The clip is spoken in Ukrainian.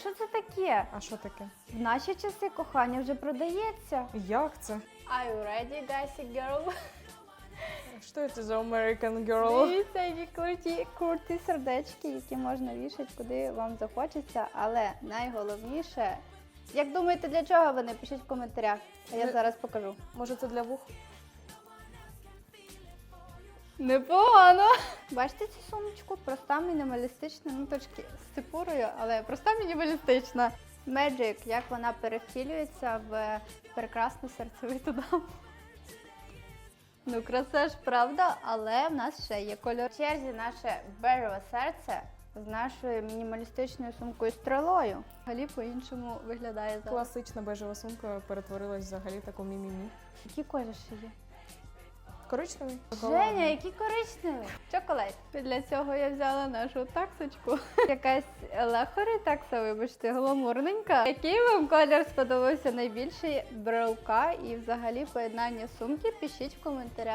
Що це таке? А що таке? В наші часи кохання вже продається. Як це? Are you ready, guys and girl? Що це за American Girl? Дивіться, які круті, круті сердечки, які можна вішати, куди вам захочеться. Але найголовніше, як думаєте, для чого вони? Пишіть в коментарях. А я зараз покажу. Може це для вух? Непогано. Бачите цю сумочку? Проста мінімалістична, ну точки з ципурою, але проста мінімалістична. Magic, як вона перевтілюється в прекрасну серцевиту даму. Ну, краса ж правда, але в нас ще є кольор. В черзі наше бежеве серце з нашою мінімалістичною сумкою стрелою. Взагалі по-іншому виглядає зараз. Класична бежева сумка перетворилась взагалі в таку мімімі. Які колір ще є? Коричневий? Женя, який коричневий. Чоколад. Для цього я взяла нашу таксочку. Якась лехорі такса, вибачте, гламурненька. Який вам колір сподобався найбільше? Брелка і взагалі поєднання сумки? Пишіть в коментарях.